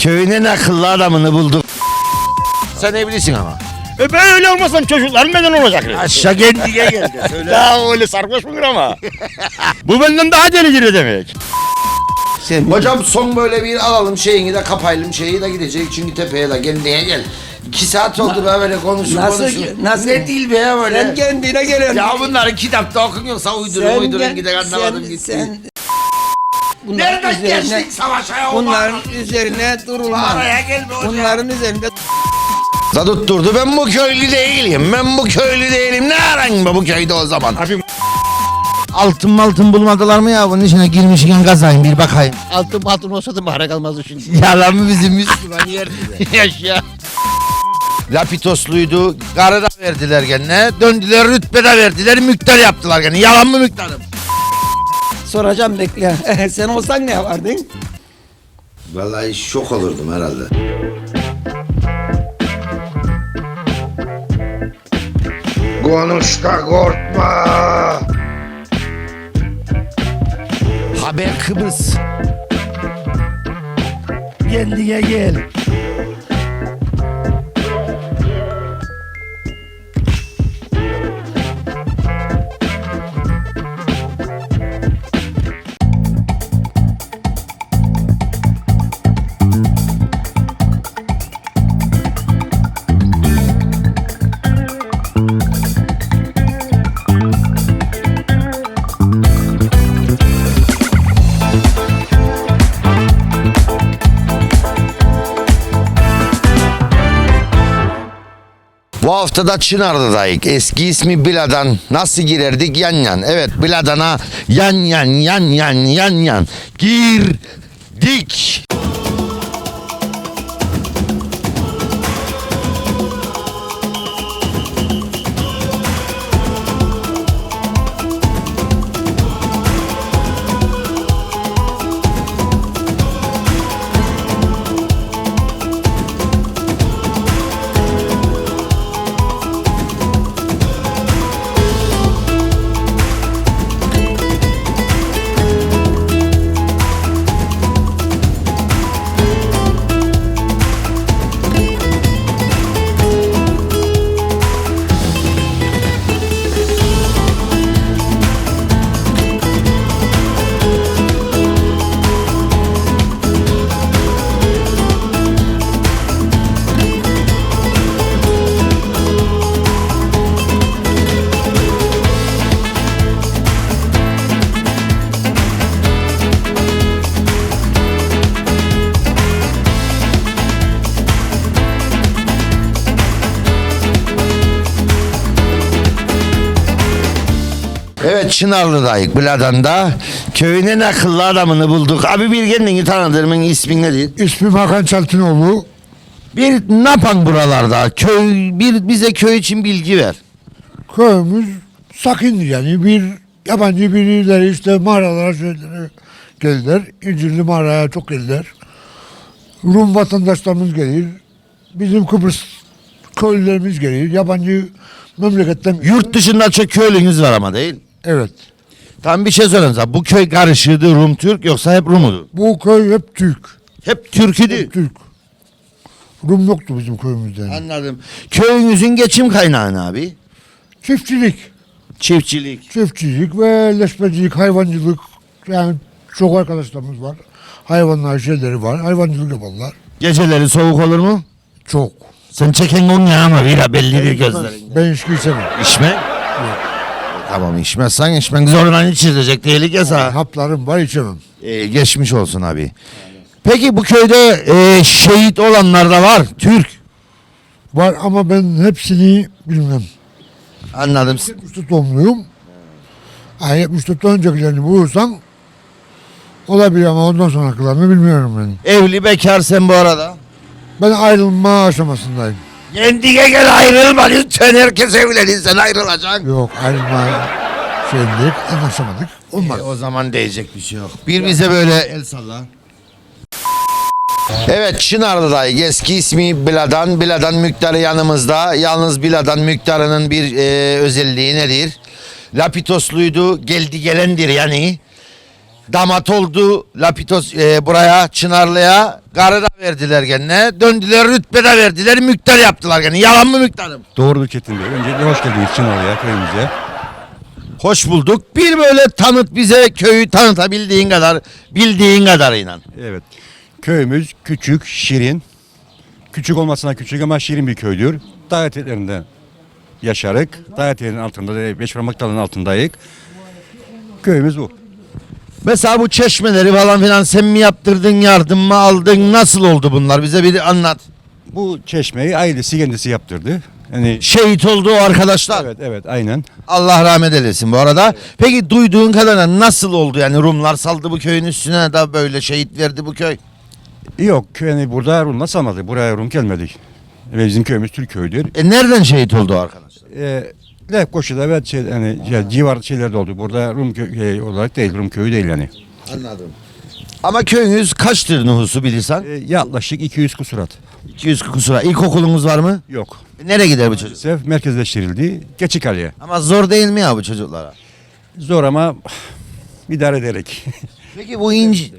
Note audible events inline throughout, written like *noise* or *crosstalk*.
Köyün en akıllı adamını bulduk. Sen evlisin ama. E ben öyle olmasam çocuklarım neden olacak? Aşağı kendine geldi. Söyle. Ya öyle sarhoş mudur ama? *laughs* Bu benden daha delici demek. Sen... Hocam son böyle bir alalım şeyini de kapayalım şeyi de gidecek çünkü tepeye de kendine gel. İki saat oldu be böyle konuşun Nasıl- konuşun. nasıl- Ne değil be ya böyle. Sen kendine gelen. Ya bunları kitapta okun yoksa uydurun uydurun gider anlamadım gitti. Sen, bunların Nereden üzerine, savaşa ya? bunların üzerine durulmaz. Araya gelme hocam. Bunların üzerinde Da tutturdu ben bu köylü değilim. Ben bu köylü değilim. Ne aran be bu köyde o zaman? Abi Altın altın bulmadılar mı ya bunun içine girmişken kazayım bir bakayım. altın altın olsa da bahane kalmazdı şimdi. *laughs* Yalan mı bizim Müslüman de. *laughs* Yaşa. Lapitosluydu. Karı da verdiler gene. Döndüler rütbe de verdiler. Mükter yaptılar gene. Yalan mı mükterim? Soracağım bekle. *laughs* Sen olsan ne yapardın? Vallahi şok olurdum herhalde. Konuş da korkma. Haber Kıbrıs. Kendine gel. Bu hafta da Çınar'dayız. Eski ismi Biladan. Nasıl girerdik? Yan yan. Evet Biladan'a yan yan yan yan yan yan. Girdik. Evet Çınarlı'dayız Biladan'da. Köyün en akıllı adamını bulduk. Abi bir kendini tanıdırmın ismin nedir? İsmim Hakan Çaltınoğlu. Bir ne yapan buralarda? Köy bir bize köy için bilgi ver. Köyümüz sakindir yani. Bir yabancı birileri işte mağaralara şeylere geldiler. İncirli mağaraya çok geldiler. Rum vatandaşlarımız gelir. Bizim Kıbrıs köylülerimiz gelir. Yabancı memleketten. Yurt dışında çok köylünüz var ama değil. Evet. Tam bir şey söyleyeyim sana. Bu köy karışığıydı Rum Türk yoksa hep Rum'udu? Bu köy hep Türk. Hep Türk'üdü. Hep Türk. Rum yoktu bizim köyümüzde. Anladım. Köyünüzün geçim kaynağı ne abi? Çiftçilik. Çiftçilik. Çiftçilik ve leşmecilik, hayvancılık. Yani çok arkadaşlarımız var. Hayvanlar şeyleri var. Hayvancılık yaparlar. Geceleri soğuk olur mu? Çok. Sen çeken on ya ama bir bellidir gözlerin. Ben içki içemem. İçme? Tamam içmezsen içmen zorla içilecek tehlike sağ. Haplarım var içemem. Ee, geçmiş olsun abi. Peki bu köyde e, şehit olanlar da var. Türk. Var ama ben hepsini bilmem. Anladım. 74 doğumluyum. Yani 74'ten öncekilerini bulursam olabilir ama ondan sonrakilerini bilmiyorum ben. Evli bekar sen bu arada. Ben ayrılma aşamasındayım. Kendine gel ayrılma lütfen herkes evlenin sen ayrılacaksın. Yok ayrılma şeyindeyiz anlaşamadık. Olmaz. E, o zaman diyecek bir şey yok. Bir bize böyle el salla. Evet Çınarlı'dayız. Eski ismi Biladan. Biladan Müktarı yanımızda. Yalnız Biladan Müktarı'nın bir e, özelliği nedir? Lapitosluydu. Geldi gelendir yani. Damat oldu Lapitos e, buraya Çınarlı'ya karı da verdiler gene. Döndüler rütbe de verdiler mükter yaptılar gene. Yalan mı mükterim? Doğrudur Çetin Bey. Öncelikle hoş geldiniz Çınarlı'ya, köyümüze. Hoş bulduk. Bir böyle tanıt bize köyü tanıtabildiğin kadar bildiğin kadarıyla. Evet. Köyümüz küçük, şirin. Küçük olmasına küçük ama şirin bir köydür. Dağ eteklerinde yaşarık. Dağ eteğinin altında, beş parmak dalının altındayık. Köyümüz bu. Mesela bu çeşmeleri falan filan sen mi yaptırdın yardım mı aldın nasıl oldu bunlar bize bir anlat. Bu çeşmeyi ailesi kendisi yaptırdı. Yani Şehit oldu o arkadaşlar. evet evet aynen. Allah rahmet eylesin bu arada. Peki duyduğun kadarıyla nasıl oldu yani Rumlar saldı bu köyün üstüne da böyle şehit verdi bu köy. Yok yani burada Rum'la salmadı. Buraya Rum gelmedik. Ve bizim köyümüz Türk köyüdür. E nereden şehit oldu o arkadaşlar? Ee, Lefkoşu'da ve şey, yani, ya, civar şeylerde oldu. Burada Rum köyü olarak değil, Rum köyü değil yani. Anladım. Ama köyünüz kaçtır nüfusu bilirsen? Ee, yaklaşık 200 kusurat. 200 kusura. İlkokulunuz var mı? Yok. E nereye gider bu çocuk? Maalesef merkezleştirildi. Geçikale'ye. Ama zor değil mi ya bu çocuklara? Zor ama *sighs* idare ederek. *laughs* Peki bu İnci,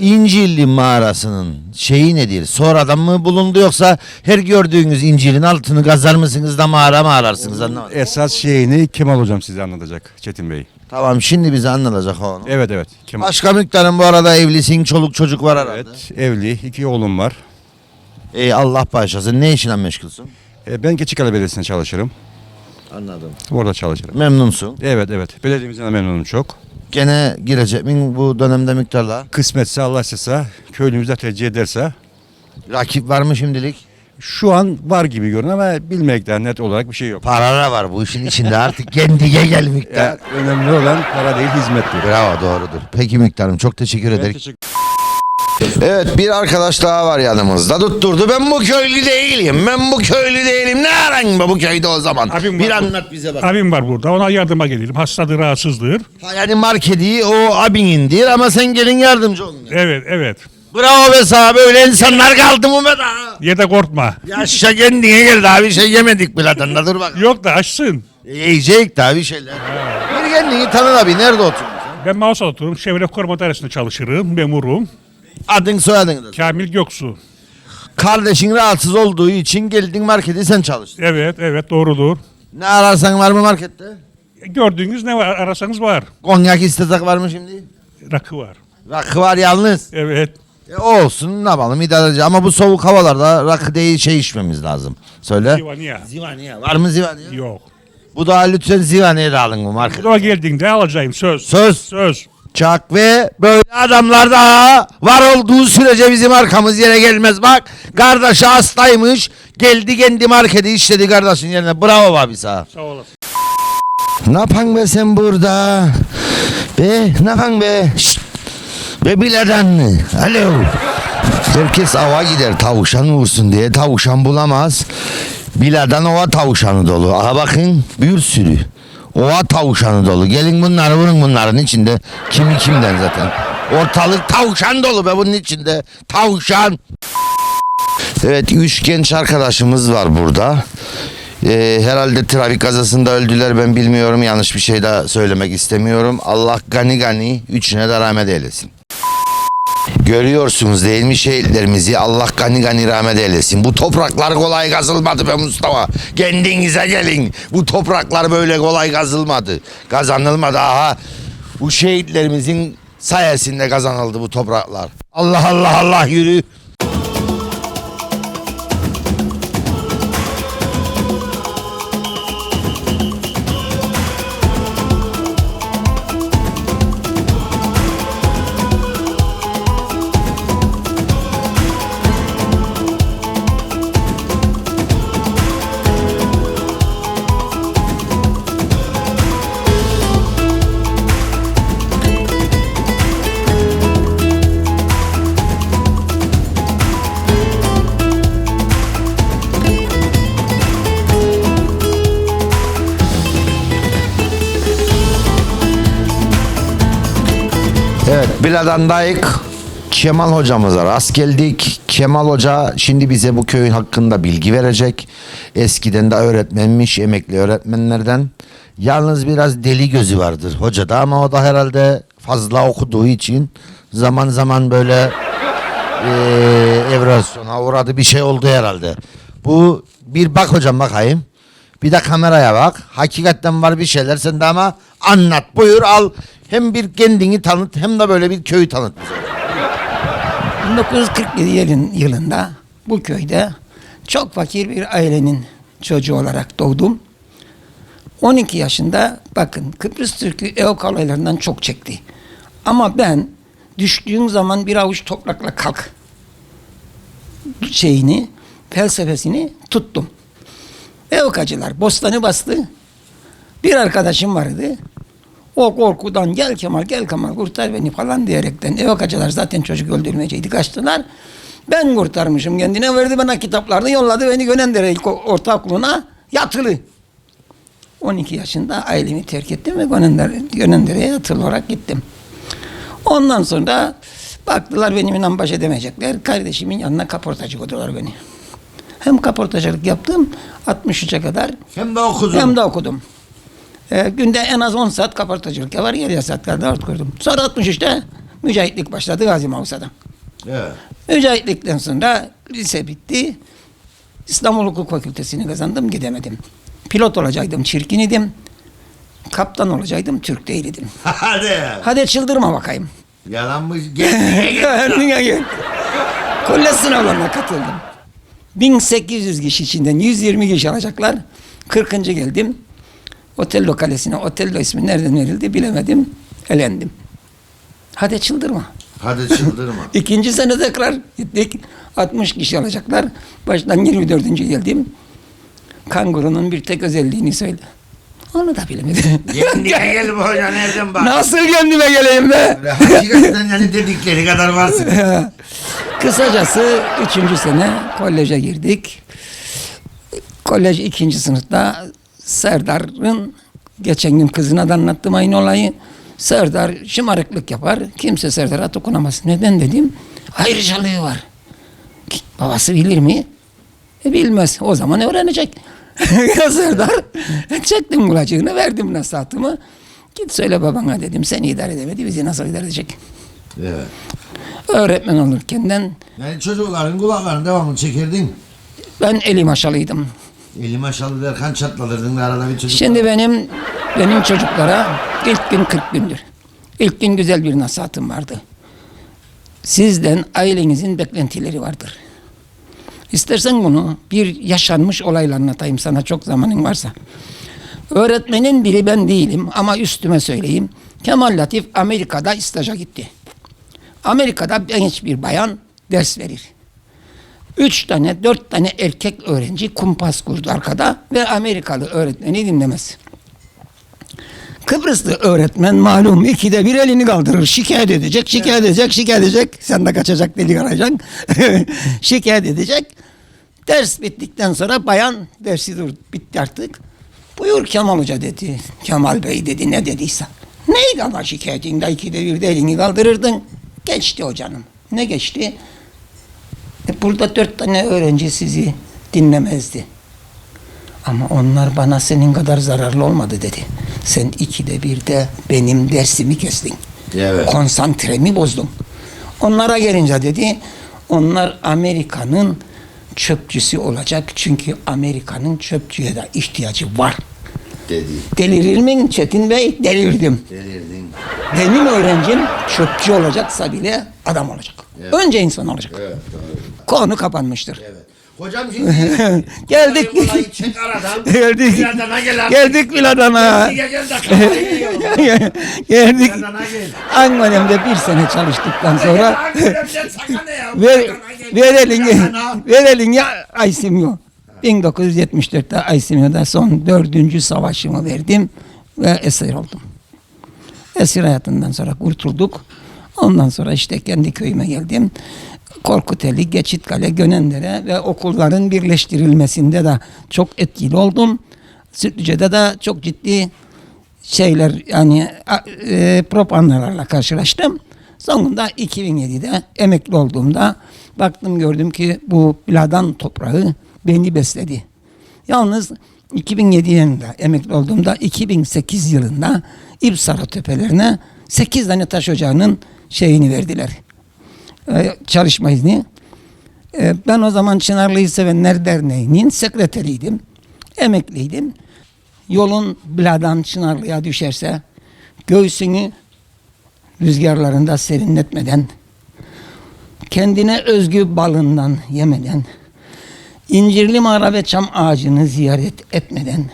İncilli mağarasının şeyi nedir? Sonradan mı bulundu yoksa her gördüğünüz İncil'in altını kazar mısınız da mağara mı ararsınız anlamadım. Esas şeyini Kemal hocam size anlatacak Çetin Bey. Tamam şimdi bize anlatacak onu. Evet evet. Kemal. Başka miktarın bu arada evlisin, çoluk çocuk var herhalde. Evet evli. iki oğlum var. Ey Allah bağışlasın. Ne işinle meşgulsün? Ee, ben Geçikale Belediyesi'nde çalışırım. Anladım. Orada çalışırım. Memnunsun. Evet evet. Belediyemizden de memnunum çok. Gene girecek mi bu dönemde miktarla? Kısmetse Allah istese, köylümüzde tercih ederse Rakip var mı şimdilik? şu an var gibi görünüyor ama bilmekten net olarak bir şey yok. Parara var bu işin içinde artık *laughs* kendine gel miktar. Ya, önemli olan para değil hizmettir. Bravo doğrudur. Peki miktarım çok teşekkür Ben ederim. teşekkür Evet bir arkadaş daha var yanımızda tutturdu. Ben bu köylü değilim. Ben bu köylü değilim. Ne aran bu köyde o zaman? Abim bir var. anlat bize bak. Abim var burada. Ona yardıma gelirim. Hastadır, rahatsızdır. Ha, Yani marketi o abinindir ama sen gelin yardımcı olun. Evet, evet. Bravo be sana böyle insanlar kaldı mı be daha? Ye de korkma. Yaşa kendine gel daha bir şey yemedik bile da dur bak. Yok da açsın. Yiyecek daha bir şeyler. Bir kendini tanı abi nerede oturuyorsun? Ben Mausa'da otururum. Çevre koruma dairesinde çalışırım. Memurum. Adın soyadın da. Kamil Göksu. Kardeşin rahatsız olduğu için geldin markete sen çalıştın. Evet, evet doğrudur. Ne ararsan var mı markette? Gördüğünüz ne var? Arasanız var. Konyak istesek var mı şimdi? Rakı var. Rakı var yalnız. Evet. E olsun ne yapalım idare edeceğiz. Ama bu soğuk havalarda rakı değil şey içmemiz lazım. Söyle. Zivaniye. Zivaniye. Var mı zivaniye? Yok. Bu da lütfen zivaniye de alın bu market. Buraya geldiğinde alacağım söz. Söz. Söz. Çak ve böyle adamlar daha var olduğu sürece bizim arkamız yere gelmez. Bak kardeşi hastaymış. Geldi kendi marketi işledi kardeşin yerine. Bravo abi sana. Sağ olasın. Ne yapan be sen burada? Be ne yapan be? Şşt. Be biladan? Alo. Herkes ava gider tavuşan vursun diye tavuşan bulamaz. Biladan ova tavuşanı dolu. Aha bakın bir sürü. Ova tavuşanı dolu. Gelin bunları vurun bunların içinde. Kimi kimden zaten. Ortalık tavuşan dolu be bunun içinde. Tavuşan. Evet üç genç arkadaşımız var burada. Ee, herhalde trafik kazasında öldüler ben bilmiyorum yanlış bir şey de söylemek istemiyorum. Allah gani gani üçüne de rahmet eylesin. Görüyorsunuz değil mi şehitlerimizi Allah gani gani rahmet eylesin. Bu topraklar kolay kazılmadı be Mustafa. Kendinize gelin. Bu topraklar böyle kolay kazılmadı. Kazanılmadı aha. Bu şehitlerimizin sayesinde kazanıldı bu topraklar. Allah Allah Allah yürü. Evet Biladan'dayık. Kemal hocamıza rast geldik. Kemal hoca şimdi bize bu köyün hakkında bilgi verecek. Eskiden de öğretmenmiş, emekli öğretmenlerden. Yalnız biraz deli gözü vardır hocada ama o da herhalde fazla okuduğu için zaman zaman böyle eee evrasyona uğradı bir şey oldu herhalde. Bu bir bak hocam bakayım. Bir de kameraya bak. Hakikaten var bir şeyler sende ama anlat buyur al. Hem bir kendini tanıt hem de böyle bir köyü tanıt bize. 1947 yılın, yılında bu köyde çok fakir bir ailenin çocuğu olarak doğdum. 12 yaşında bakın Kıbrıs Türk'ü EOK olaylarından çok çekti. Ama ben düştüğüm zaman bir avuç toprakla kalk şeyini, felsefesini tuttum. EOK'acılar bostanı bastı. Bir arkadaşım vardı. O korkudan gel Kemal gel Kemal kurtar beni falan diyerekten EOK'acılar zaten çocuk öldürmeyecekti kaçtılar. Ben kurtarmışım kendine verdi bana kitaplarını yolladı beni Gönendere İlk Ortaokulu'na yatılı. 12 yaşında ailemi terk ettim ve Gönendere, Gönendere'ye yatılı olarak gittim. Ondan sonra baktılar benimle baş edemeyecekler. Kardeşimin yanına kaportacı koydular beni. Hem kaportacılık yaptım 63'e kadar Hem de okudun. hem de okudum. Ee, günde en az 10 saat kaportacılık yapar, 7 saat kadar ort kurdum. Sonra 63'te mücahitlik başladı Gazi Mavsa'da. Evet. Mücahitlikten sonra lise bitti. İstanbul Hukuk Fakültesini kazandım, gidemedim. Pilot olacaktım, çirkin idim. Kaptan olacaktım, Türk değildim. *laughs* Hadi. Hadi çıldırma bakayım. Yalanmış. Gel. Kendine *laughs* gel. Kolye sınavlarına katıldım. 1800 kişi içinden 120 kişi alacaklar. 40. geldim. Otello kalesine, Otello ismi nereden verildi bilemedim. Elendim. Hadi çıldırma. Hadi çıldırma. *laughs* İkinci sene tekrar gittik. 60 kişi alacaklar. Baştan 24. geldim. Kangurunun bir tek özelliğini söyle. Onu da bilemedim. Kendine *laughs* gel bu hoca nereden bak. Nasıl kendime geleyim be? Böyle Hakikaten yani dedikleri kadar varsın. *laughs* Kısacası üçüncü sene koleje girdik. Kolej ikinci sınıfta Serdar'ın geçen gün kızına da anlattım aynı olayı. Serdar şımarıklık yapar. Kimse Serdar'a dokunamaz. Neden dedim. Ayrıcalığı var. Babası bilir mi? E, bilmez. O zaman öğrenecek. ya *laughs* Serdar çektim kulacığını verdim nasihatımı. Git söyle babana dedim. Seni idare edemedi. Bizi nasıl idare edecek? Evet. Öğretmen olurkenden Yani çocukların kulaklarını devamlı çekirdin. ben eli maşalıydım. Eli maşallah derken çatladırdın da arada bir çocuk. Şimdi benim benim çocuklara ilk gün 40 gündür. İlk gün güzel bir nasihatım vardı. Sizden ailenizin beklentileri vardır. İstersen bunu bir yaşanmış olayla anlatayım sana çok zamanın varsa. Öğretmenin biri ben değilim ama üstüme söyleyeyim. Kemal Latif Amerika'da staja gitti. Amerika'da genç bir bayan ders verir. Üç tane, dört tane erkek öğrenci kumpas kurdu arkada ve Amerikalı öğretmeni dinlemez. Kıbrıslı öğretmen malum ikide bir elini kaldırır. Şikayet edecek, şikayet edecek, şikayet edecek. Sen de kaçacak delik arayacaksın. *laughs* şikayet edecek. Ders bittikten sonra bayan dersi dur bitti artık. Buyur Kemal Hoca dedi. Kemal Bey dedi ne dediyse. Neydi ama şikayetin de ikide bir de elini kaldırırdın. Geçti hocanım. Ne geçti? Burada dört tane öğrenci sizi dinlemezdi. Ama onlar bana senin kadar zararlı olmadı dedi. Sen ikide bir de benim dersimi kestin. Evet. Konsantremi bozdun. Onlara gelince dedi, onlar Amerika'nın çöpçüsü olacak. Çünkü Amerika'nın çöpçüye de ihtiyacı var. Dedi. Delirir mi Çetin Bey? Delirdim. Delirdin. Benim öğrencim çöpçü olacaksa bile adam olacak. Önce insan olacak. Konu kapanmıştır. Evet. Hocam şimdi *laughs* Geldik. *laughs* Geldik. Geldik yiyorum. Geldik. *laughs* Angolem'de bir sene çalıştıktan sonra ya? ver, Biladana gel. ver elini, Biladana. ver elini Aysimyo. 1974'te Aysimyo'da son dördüncü savaşımı verdim ve esir oldum. Esir hayatından sonra kurtulduk. Ondan sonra işte kendi köyüme geldim. Korkuteli, Geçitkale, Gönendere ve okulların birleştirilmesinde de çok etkili oldum. Sütlüce'de de çok ciddi şeyler yani e, propagandalarla karşılaştım. Sonunda 2007'de emekli olduğumda baktım gördüm ki bu Biladan toprağı beni besledi. Yalnız 2007 yılında emekli olduğumda 2008 yılında İpsara tepelerine 8 tane taş ocağının şeyini verdiler. Ee, çalışma izni. Ee, ben o zaman Çınarlı'yı Sevenler Derneği'nin sekreteriydim. Emekliydim. Yolun Biladan Çınarlı'ya düşerse göğsünü rüzgarlarında serinletmeden, kendine özgü balından yemeden, incirli mağara ve çam ağacını ziyaret etmeden,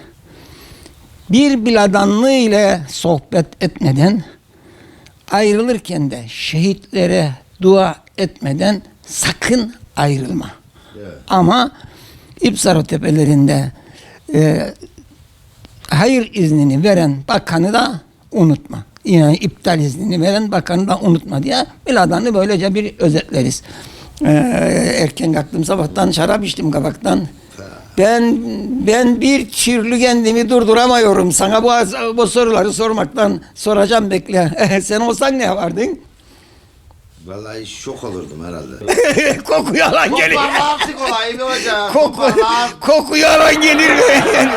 bir biladanlı ile sohbet etmeden, ayrılırken de şehitlere dua etmeden sakın ayrılma. Ama İpsaro tepelerinde e, hayır iznini veren bakanı da unutma. Yani iptal iznini veren bakanı da unutma diye biladanı böylece bir özetleriz. Ee, erken kalktım sabahtan şarap içtim kabaktan. Ben ben bir türlü kendimi durduramıyorum. Sana bu, bu soruları sormaktan soracağım bekle. *laughs* Sen olsan ne yapardın? Vallahi şok olurdum herhalde. *laughs* *laughs* Koku yalan gelir. artık olayı be hocam. Koku, koku yalan gelir be.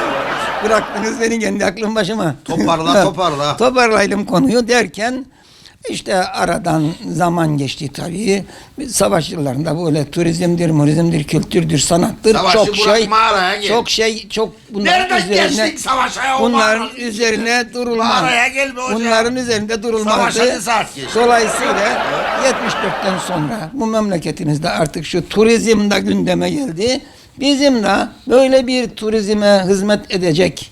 Bıraktınız beni kendi aklım başıma. Toparla, *laughs* toparla. Toparlaydım konuyu derken işte aradan zaman geçti tabii. Savaş yıllarında böyle turizmdir, murizmdir, kültürdür, sanattır. Savaşı çok şey, çok şey, çok bunların Nereden üzerine, savaşa ya? Bunların mağaranın üzerine durulmaz. Bunların üzerinde durulmazdı. Dolayısıyla 74'ten sonra bu memleketimizde artık şu turizm de gündeme geldi. Bizim de böyle bir turizme hizmet edecek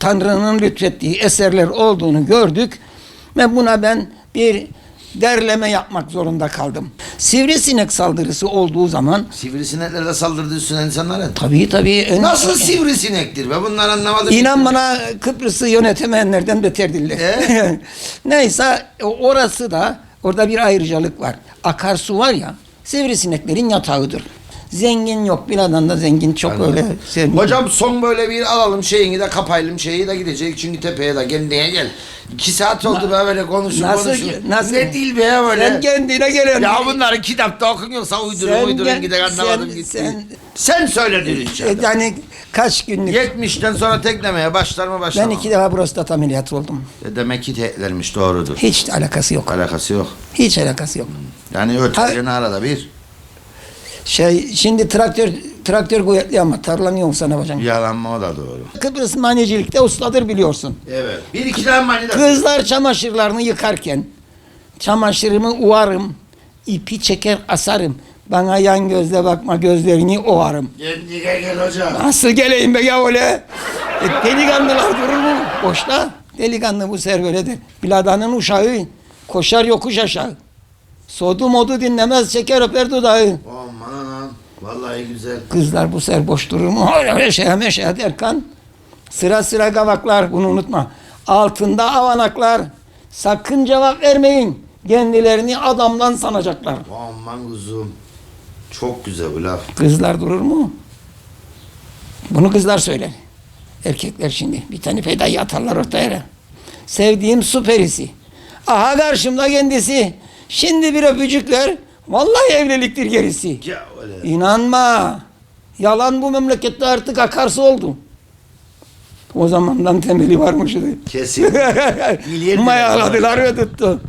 Tanrı'nın lütfettiği eserler olduğunu gördük ve buna ben bir derleme yapmak zorunda kaldım. Sivrisinek saldırısı olduğu zaman Sivrisinekler de saldırdı üstüne insanlara. tabii tabii en- Nasıl sivrisinektir be? Bunlar anlamadım. İnan bana Kıbrıs'ı yönetemeyenlerden beterdirler. Ee? *laughs* Neyse orası da orada bir ayrıcalık var. Akarsu var ya sivrisineklerin yatağıdır. Zengin yok. Bir adam da zengin çok öyle. sevmiyor. Hocam son böyle bir alalım şeyini de kapayalım şeyi de gidecek çünkü tepeye de kendine gel. İki saat oldu be böyle konuşun Nasıl- konuşun. nasıl- Ne değil be ya böyle. Sen kendine gelen. ya bunları kitapta okunuyorsa uydurun Sen uydurun gel- gider anlamadım sen- gitti. sen- Sen, söyledin E, inşallah. Yani kaç günlük. 70'ten sonra teklemeye başlar mı başlar Ben iki defa prostat ameliyatı oldum. E Demek ki teklermiş doğrudur. Hiç alakası yok. Alakası yok. Hiç alakası yok. Yani ötelerin arada bir. Şey şimdi traktör traktör kuvvetli ama tarlanıyor sana hocam. Yalanma o da doğru. Kıbrıs manecilikte ustadır biliyorsun. Evet. Bir iki tane manida. Kızlar çamaşırlarını yıkarken çamaşırımı uvarım, ipi çeker asarım. Bana yan gözle bakma gözlerini ovarım. Kendine gel hocam. Nasıl geleyim be ya öyle? E, delikanlılar durur mu? Boşta. Delikanlı bu ser böyledir. Biladanın uşağı koşar yokuş aşağı. Sodu modu dinlemez çeker öper dudağı. Aman. Vallahi güzel. Kızlar bu ser boş durur mu? Meşe meşe derken sıra sıra kavaklar bunu unutma. Altında avanaklar. Sakın cevap vermeyin. Kendilerini adamdan sanacaklar. Aman kuzum. Çok güzel bu laf. Kızlar durur mu? Bunu kızlar söyler. Erkekler şimdi bir tane fedayı atarlar ortaya. Sevdiğim su perisi. Aha karşımda kendisi. Şimdi bir öpücükler. Vallahi evliliktir gerisi. Ya öyle. İnanma. Yalan bu memlekette artık akarsu oldu. O zamandan temeli varmış. Kesin. *laughs* Mayaladılar ve tuttu.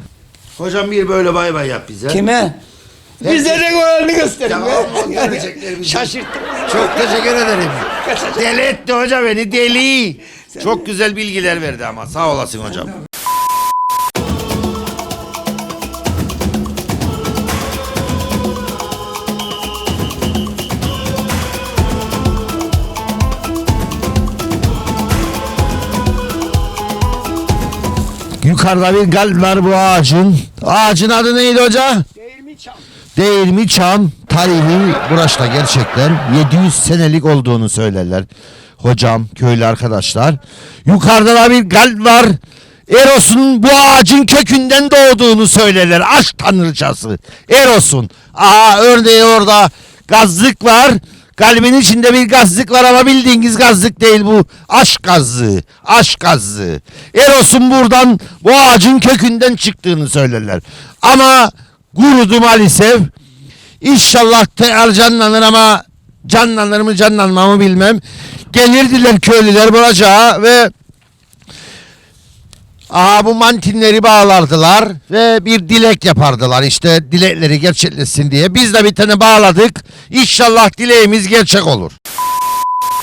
Hocam bir böyle bay bay yap bize. Kime? Bize de golünü gösterin. Tamam, be. o görecekler bizi. Şaşırttın bizi. Çok teşekkür ederim. deli etti hoca beni deli. Çok güzel bilgiler verdi ama sağ olasın hocam. Yukarıda bir kalp var bu ağacın. Ağacın adı neydi hoca? Değirmi Çam tarihi burası gerçekten 700 senelik olduğunu söylerler. Hocam, köylü arkadaşlar. Yukarıda da bir kalp var. Eros'un bu ağacın kökünden doğduğunu söylerler. Aşk tanrıçası. Eros'un. Aha örneği orada gazlık var. Kalbin içinde bir gazlık var ama bildiğiniz gazlık değil bu. Aşk gazlığı. Aşk gazlığı. Eros'un buradan bu ağacın kökünden çıktığını söylerler. Ama kurudu maalesef. İnşallah tekrar canlanır ama canlanır mı canlanmam mı bilmem. Gelirdiler köylüler buracağa ve Aha bu mantinleri bağlardılar ve bir dilek yapardılar işte dilekleri gerçekleşsin diye. Biz de bir tane bağladık. İnşallah dileğimiz gerçek olur.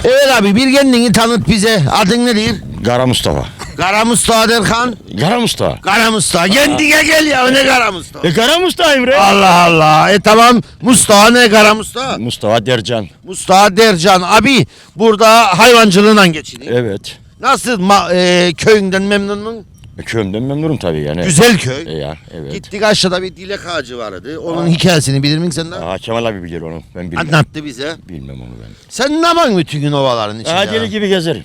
Evet abi bir kendini tanıt bize. Adın nedir? Kara Mustafa. Kara Mustafa Derkan. Kara Mustafa. Kara Mustafa. Kendine gel ya ne Kara Mustafa. E Kara Mustafa'yım bre. Allah Allah. E tamam Mustafa ne Kara Mustafa? Mustafa Dercan. Mustafa Dercan. Abi burada hayvancılığından geçiniyor. Evet. Nasıl ma- e, köyünden memnun musun? E, köyümden memnunum tabii yani. Güzel köy. E ya evet. Gittik aşağıda bir dilek ağacı vardı. Onun hikayesini bilir misin sen de? Aa, Kemal abi bilir onu. Ben bilmem. Anlattı bize. Bilmem onu ben. Sen ne yapıyorsun bütün gün ovaların içinde? Deli gibi gezerim.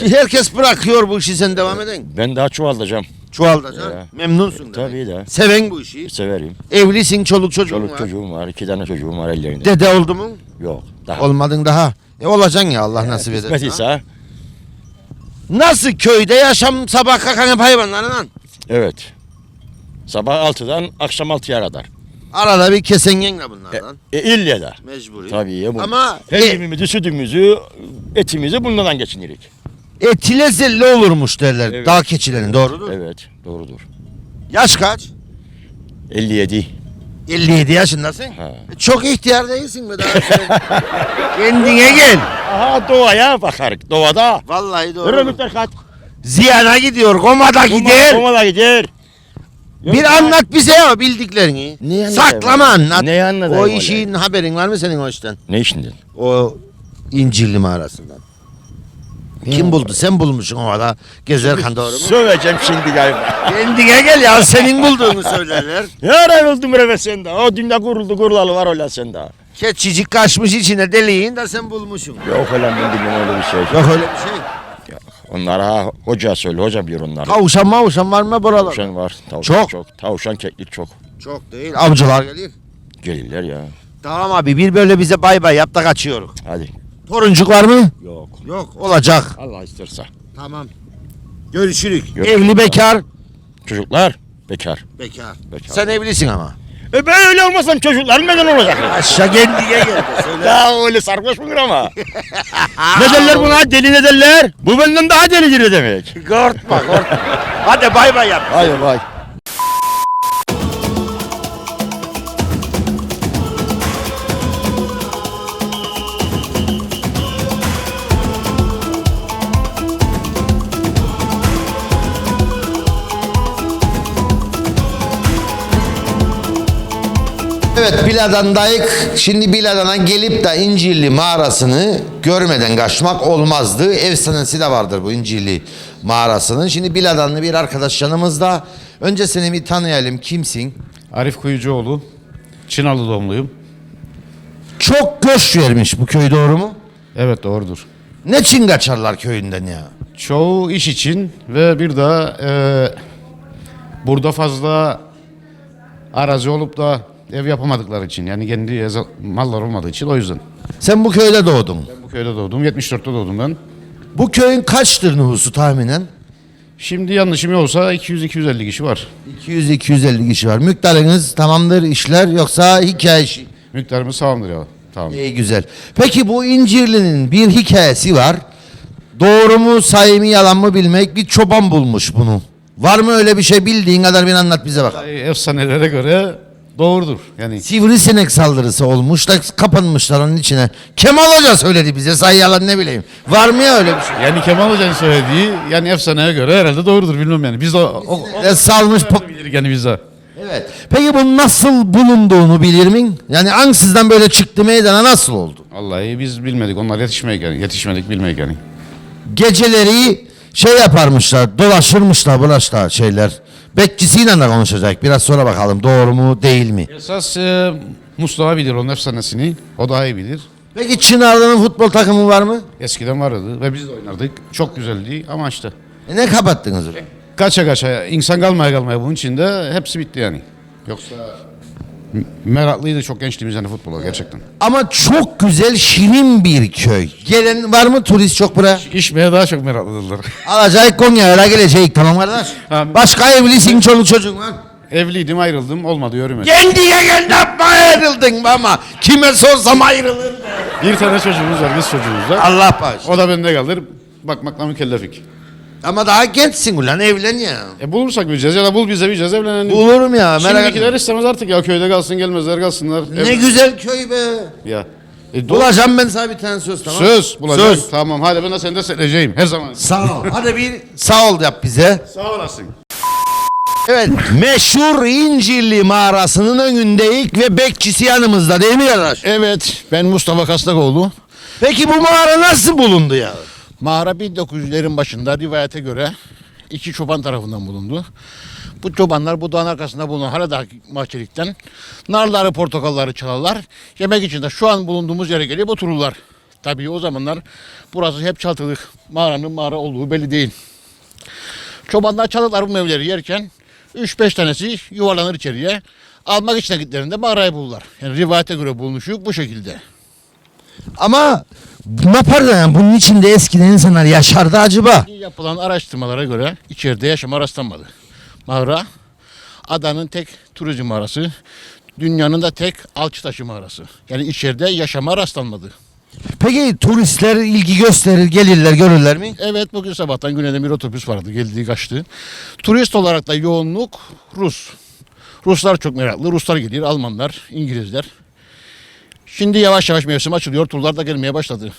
Herkes bırakıyor bu işi sen devam edin. Ben daha çuvaldacağım. Çuvaldaca. Ya. Memnunsun demek. Tabii de. Seven bu işi. Severim. Evlisin çoluk çocuğun Çoluk var. çocuğum var. iki tane çocuğum var ellerinde. Dede oldu mu? Yok. Daha. Olmadın daha. E olacaksın ya Allah nasip eder. Kısmet ise. Nasıl köyde yaşam sabah kalkan hep hayvanlarla? Evet. Sabah 6'dan akşam 6'ya kadar. Arada bir kesengenle bunlardan. E, ille de. Mecburi. Tabii ya. Bu. Ama e, Peynirimizi, sütümüzü, etimizi bundan geçinirik. etile zelli olurmuş derler Evet. dağ keçilerin doğrudur. Evet. Doğrudur. Yaş kaç? 57. 57 yaşındasın. E, Çok ihtiyar değilsin be daha. *laughs* sen. Kendine gel. Aha doğaya bakarık. Doğada. Vallahi doğru. Hürmetler kaç. Ziyana gidiyor, Goma'da gider. Komada gider. Bir anlat bize ya bildiklerini. Ne anlatayım? Saklama anlat. Ne anlatayım O öyle? işin haberin var mı senin o işten? Ne işinden? O İncirli mağarasından. Kim buldu? Sen bulmuşsun orada gezerken doğru mu? *laughs* Söveceğim şimdi galiba. Kendine gel ya senin bulduğunu söylerler. *laughs* Yarar oldum bre sende. O dünya kuruldu kurulalı var öyle sende. Keçicik kaçmış içine deliğin de sen bulmuşsun. Yok öyle bilmem öyle bir şey. Yok öyle bir şey. Onlara hoca söyle. Hoca bilir onları. Tavuşan mavuşan var mı buralarda? Tavşan var. Tavşan Çok. çok. Tavşan keklik çok. Çok değil. Avcılar geliyor. Gelirler ya. Tamam abi bir böyle bize bay bay yap da kaçıyoruz. Hadi. Toruncuk var mı? Yok. Yok olacak. Allah isterse. Tamam. Görüşürük. Gör- Evli bekar. Çocuklar bekar. Bekar. Bekar. Sen evlisin ama. E ben öyle olmasam çocuklarım neden olacak? Aşağı kendine gel. de söyle. Ya öyle sarhoş mudur ama? *laughs* ne derler buna? Deli ne derler? Bu benden daha delidir demek? Korkma korkma. Hadi bay bay yap. Hayır vay. Evet Biladan'dayık. Şimdi Biladan'a gelip de İncirli mağarasını görmeden kaçmak olmazdı. Efsanesi de vardır bu İncirli mağarasının. Şimdi Biladanlı bir arkadaş yanımızda. Önce seni bir tanıyalım. Kimsin? Arif Kuyucuoğlu. Çınalı doğumluyum. Çok göç vermiş bu köy doğru mu? Evet doğrudur. Ne için kaçarlar köyünden ya? Çoğu iş için ve bir de e, burada fazla arazi olup da ev yapamadıkları için yani kendi eza- mallar olmadığı için o yüzden. Sen bu köyde doğdun. Ben bu köyde doğdum. 74'te doğdum ben. Bu köyün kaçtır nüfusu tahminen? Şimdi yanlışım yoksa 200-250 kişi var. 200-250 kişi var. Miktarınız tamamdır işler yoksa hikaye işi. Miktarımız sağlamdır ya. Tamam. İyi güzel. Peki bu İncirli'nin bir hikayesi var. Doğru mu, sayı mı, yalan mı bilmek bir çoban bulmuş bunu. Var mı öyle bir şey bildiğin kadar bir anlat bize bakalım. E, Efsanelere göre doğrudur. Yani Sivrisinek saldırısı olmuş da kapanmışlar onun içine. Kemal Hoca söyledi bize sayı yalan ne bileyim. Var mı ya öyle bir şey? yani Kemal Hoca'nın söylediği yani efsaneye göre herhalde doğrudur bilmem yani. Biz de o, o, E, salmış o biliriz yani biz de. Evet. Peki bu nasıl bulunduğunu bilir mi? Yani ansızdan böyle çıktı meydana nasıl oldu? Vallahi biz bilmedik. Onlar yetişmedik yani. Yetişmedik bilmedik yani. Geceleri şey yaparmışlar, dolaşırmışlar bulaşlar şeyler. Bekçisiyle de konuşacak. Biraz sonra bakalım doğru mu değil mi? Esas e, Mustafa bilir onun efsanesini. O daha iyi bilir. Peki Çınarlı'nın futbol takımı var mı? Eskiden vardı ve biz de oynardık. Çok güzeldi ama işte. E ne kapattınız orayı? Kaça kaça insan kalmaya kalmaya bunun içinde hepsi bitti yani. Yoksa meraklıydı çok gençliğimiz yani futbola gerçekten. Ama çok güzel şirin bir köy. Gelen var mı turist çok buraya? İşmeye daha çok meraklıdırlar. Alacak Konya'ya gelecek tamam kardeş. Tamam. Başka evlisin çoluk çocuğun var. Evliydim ayrıldım olmadı yürüme. Kendine gel yapma ayrıldın ama kime sorsam ayrılır. Bir tane çocuğumuz var kız çocuğumuz var. Allah bağışlasın. O da bende kalır. Bakmakla mükellefik. Ama daha gençsin ulan evlen ya. E bulursak bileceğiz ya da bul bize bileceğiz evlenelim. Bulurum ya merak Şimdikiler etme. istemez artık ya köyde kalsın gelmezler kalsınlar. Ne Ev- güzel köy be. Ya. E, Bulacağım ben sana bir tane söz tamam. Söz bulacağım. Söz. Tamam hadi ben de seni de her zaman. Sağ ol. Hadi bir sağ ol yap bize. Sağ olasın. Evet meşhur İncirli mağarasının önündeyik ve bekçisi yanımızda değil mi arkadaş? Evet, ben Mustafa Kastakoğlu. Peki bu mağara nasıl bulundu ya? Mağara 1900'lerin başında rivayete göre iki çoban tarafından bulundu. Bu çobanlar bu dağın arkasında bulunan Haradağ mahçelikten narları, portakalları çalarlar. Yemek için de şu an bulunduğumuz yere gelip otururlar. Tabii o zamanlar burası hep çaltılık. Mağaranın mağara olduğu belli değil. Çobanlar çalıklar bu meyveleri yerken 3-5 tanesi yuvarlanır içeriye. Almak için gittiklerinde mağarayı bulurlar. Yani rivayete göre bulunuşu bu şekilde. Ama ne yapardı yani bunun içinde eskiden insanlar yaşardı acaba? Yapılan araştırmalara göre içeride yaşama rastlanmadı. Mağara adanın tek turizm mağarası, dünyanın da tek alçı taşı mağarası. Yani içeride yaşama rastlanmadı. Peki turistler ilgi gösterir gelirler görürler mi? Evet bugün sabahtan güneyden bir otobüs vardı geldiği kaçtı. Turist olarak da yoğunluk Rus. Ruslar çok meraklı. Ruslar geliyor, Almanlar, İngilizler. Şimdi yavaş yavaş mevsim açılıyor. Turlar da gelmeye başladı.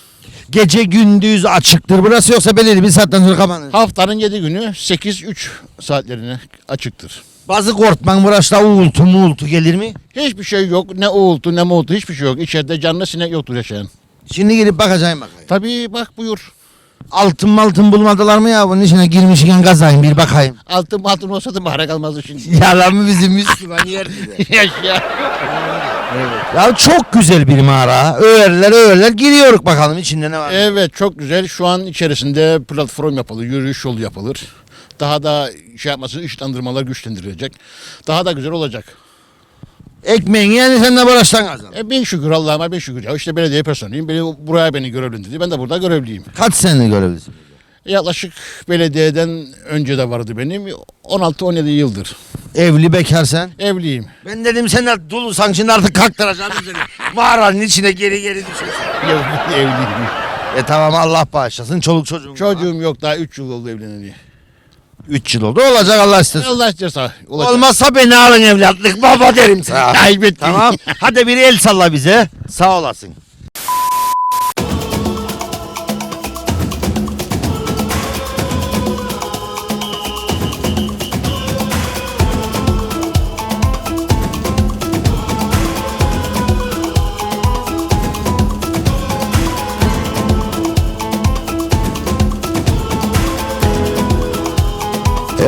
Gece gündüz açıktır burası yoksa belirli bir saatten sonra kapanır. Haftanın 7 günü 8-3 saatlerine açıktır. Bazı korkman burası uğultu muğultu gelir mi? Hiçbir şey yok. Ne uğultu ne muğultu hiçbir şey yok. İçeride canlı sinek yoktur yaşayan. Şimdi girip bakacağım bakayım. Tabii bak buyur. Altın maltın bulmadılar mı ya bunun içine girmişken kazayım bir bakayım. Altın altın olsa da bahara kalmazdı şimdi. *laughs* Yalan mı bizim Müslüman yerdi de. *laughs* Ya çok güzel bir mağara. Öğerler öğerler giriyoruz bakalım içinde ne var. evet çok güzel. Şu an içerisinde platform yapılır, yürüyüş yolu yapılır. Daha da şey yapması ışıklandırmalar güçlendirilecek. Daha da güzel olacak. Ekmeğini yani sen de burasından kazan. E bin şükür Allah'ıma bin şükür. Ya işte belediye personeliyim. Beni, buraya beni görevlendirdi. Ben de burada görevliyim. Kaç senedir görevlisin? Yaklaşık belediyeden önce de vardı benim. 16-17 yıldır. Evli bekar sen. Evliyim. Ben dedim sen de dolusan şimdi artık kalktıracağım seni. *laughs* Mağaranın içine geri geri düşüyorsun. Evliyim. E tamam Allah bağışlasın çoluk çocuğun. Çocuğum yok daha 3 yıl oldu evleneli. 3 yıl oldu olacak Allah istesin. Allah isterse olacak. Olmazsa beni alın evlatlık baba derim sana. Ayıp ettin. tamam. Hadi bir el salla bize. Sağ olasın.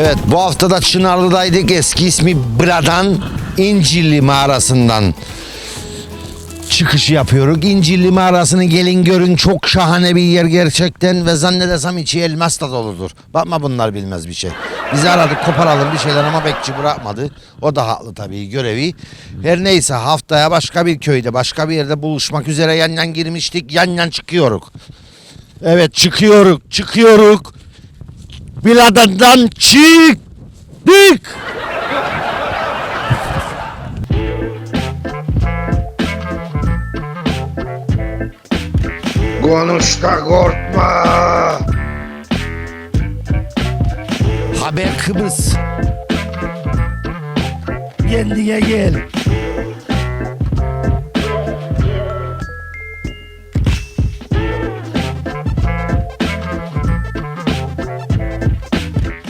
Evet bu hafta da Çınarlı'daydık. Eski ismi Bradan İncirli mağarasından çıkışı yapıyoruz. İncirli mağarasını gelin görün çok şahane bir yer gerçekten ve zannedersem içi elmas da doludur. Bakma bunlar bilmez bir şey. Bizi aradık koparalım bir şeyler ama bekçi bırakmadı. O da haklı tabii görevi. Her neyse haftaya başka bir köyde başka bir yerde buluşmak üzere yan yan girmiştik yan yan çıkıyoruz. Evet çıkıyoruz çıkıyoruz. Biladan'dan çıktık. Konuş da korkma. Haber Kıbrıs. Kendine gel.